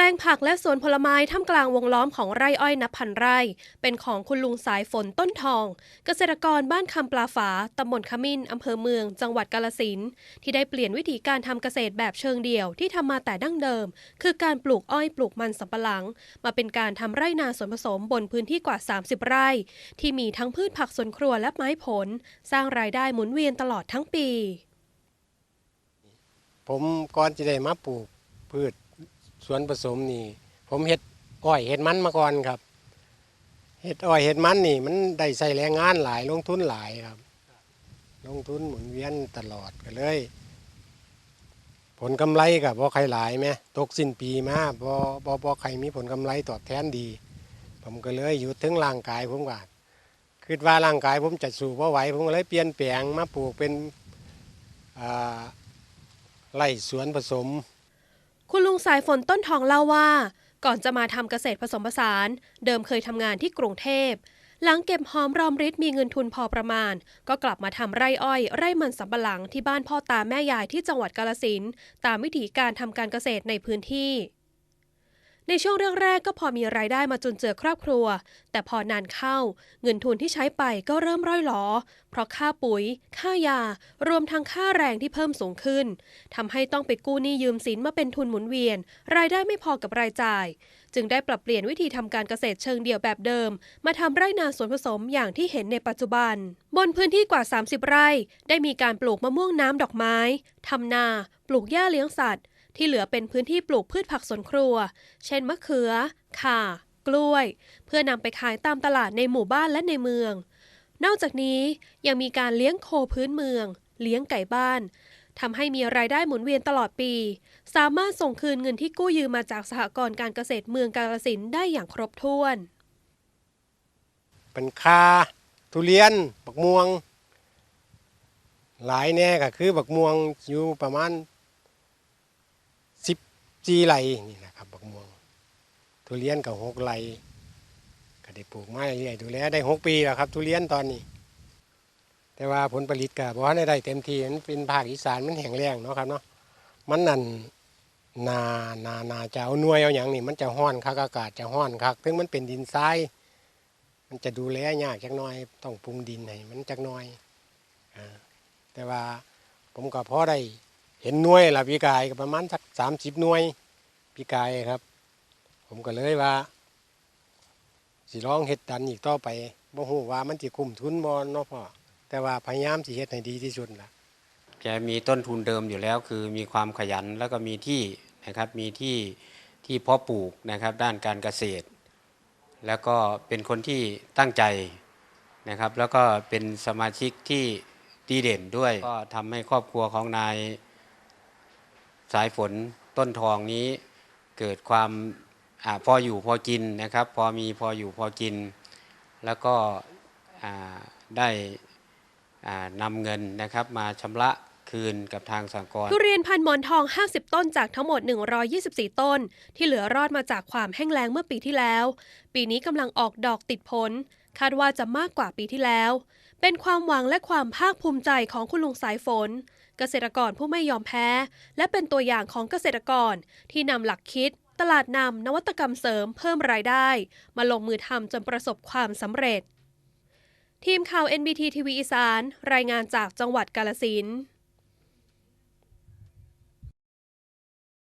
ลงผักและสวนผลไม้ท่ามกลางวงล้อมของไร่อ้อยนับพันไร่ เป็นของคุณลุงสายฝนต้นทอง เกษตรกรบ้านคำปลาฝาตำบลขมิ้นอำเภอเมือง จังหวัดกาลสินที่ได้เปลี่ยนวิธีการทำเกษตรแบบเชิงเดี่ยวที่ทำมาแต่ดั้งเดิม คือการปลูกอ้อยปลูกมันสำปะหลัง มาเป็นการทำไร่นาสวนผสมบนพื้นที่กว่า 30 ไร่ ที่มีทั้งพืชผักสวนครัวและไม้ผล สร้างรายได้หมุนเวียนตลอดทั้งปี ผมก่อนจะได้มาปลูกพืช สวนผสมนี่ ผมเฮ็ดอ้อยเฮ็ดมันมาก่อนครับเฮ็ดอ้อยเฮ็ดมันนี่มันได้ใส่แรงงานหลายลงทุนหลายครับ ลงทุนหมุนเวียนตลอดก็เลย ผลกำไรกับบ่ใครหลายไหมตกสิ้นปีมาบ่บ่บ่ใครมีผลกำไรตอบแทนดี ผมก็เลยอยู่ถึงร่างกายผมก็คิดว่าร่างกายผมจะสู้บ่ไหวผมก็เลยเปลี่ยนแปลงมาปลูกเป็นไร่สวนผสม คุณลุงสายฝนต้นทองเล่าว่า ก่อนจะมาทำเกษตรผสมผสาน เดิมเคยทำงานที่กรุงเทพ หลังเก็บหอมรอมริดมีเงินทุนพอประมาณ ก็กลับมาทำไร่อ้อย ไร่มันสำปะหลังที่บ้านพ่อตาแม่ยายที่จังหวัดกาลสินตามวิถีการทำการเกษตรในพื้นที่ ในช่วงแรกๆก็พอมีรายได้มาจนเจอครอบครัว แต่พอนานเข้า เงินทุนที่ใช้ไปก็เริ่มร่อยหลอ เพราะค่าปุ๋ย ค่ายา รวมทั้งค่าแรงที่เพิ่มสูงขึ้นทำให้ต้องไปกู้หนี้ยืมสินมาเป็นทุนหมุนเวียน รายได้ไม่พอกับรายจ่าย จึงได้ปรับเปลี่ยนวิธีทำการเกษตรเชิงเดี่ยวแบบเดิม มาทำไร่นาสวนผสมอย่างที่เห็นในปัจจุบัน บนพื้นที่กว่า 30 ไร่ ได้มีการปลูกมะม่วงน้ำดอกไม้ทำนา ปลูกหญ้าเลี้ยงสัตว์ ที่เหลือเป็นพื้นที่ปลูกพืชผักสวนครัว เช่นมะเขือ ข่า กล้วย เพื่อนำไปขายตามตลาดในหมู่บ้านและในเมือง นอกจากนี้ยังมีการเลี้ยงโคพื้นเมือง เลี้ยงไก่บ้านทำให้มีรายได้หมุนเวียนตลอดปี สามารถส่งคืนเงินที่กู้ยืมมาจากสหกรณ์การเกษตรเมืองกาฬสินได้อย่างครบถ้วน เป็นคาทุเรียนบักม่วง หลายแน่ก็คือบักม่วงอยู่ประมาณ จีไร่นี่นะครับบักม่วงทุเรียนกับหกไร่ก็ได้ปลูกมาเรื่อยๆดูแลได้หกปีแล้วครับ ทุเรียนตอนนี้ แต่ว่าผลผลิตก็บ่ทันได้ได้เต็มที่มันเป็นภาคอีสานมันแห้งแล้งเนาะครับเนาะมันนั่นนานานาจะเอาหน่วยเอาอย่างนี่มันจะห้อนคักอากาศจะห้อนคักถึงมันเป็นดินทรายมันจะดูแลยากจักหน่อยต้องปรุงดินให้มันจักหน่อยอแต่ว่าผมก็พอได้ เห็นหน่วยละพี่กายก็ประมาณสักสามสิบหน่วยพี่กายครับ ผมก็เลยว่า สิร้องเฮ็ดดันอีกต่อไปบ่ฮู้ว่ามันสิคุ้มทุนบ่เนาะพ่อแต่ว่าพยายามสิเฮ็ดให้ดีที่สุดล่ะแกมีต้นทุนเดิมอยู่แล้ว คือมีความขยันแล้วก็มีที่นะครับมีที่ที่เพาะปลูกนะครับด้านการเกษตร แล้วก็เป็นคนที่ตั้งใจนะครับ แล้วก็เป็นสมาชิกที่ดีเด่นด้วย ก็ทำให้ครอบครัวของนาย สายฝนต้นทองนี้เกิดความอพออยู่พอกินนะครับ พอมีพออยู่พอกิน แล้วก็ได้นำเงินนะครับมาชำระคืนกับทางสหกรทุเรียนพันหมอนทอง 50 ต้นจากทั้งหมด 124 ต้น ที่เหลือรอดมาจากความแห้งแล้งเมื่อปีที่แล้ว ปีนี้กำลังออกดอกติดผล คาดว่าจะมากกว่าปีที่แล้ว เป็นความหวังและความภาคภูมิใจของคุณลุงสายฝน เกษตรกรผู้ไม่ยอมแพ้ และเป็นตัวอย่างของเกษตรกรที่นำหลักคิด ตลาดนำนวัตกรรมเสริมเพิ่มรายได้ มาลงมือทำจนประสบความสำเร็จ ทีมข่าว NBT TV อีสาน รายงานจากจังหวัดกาลสิน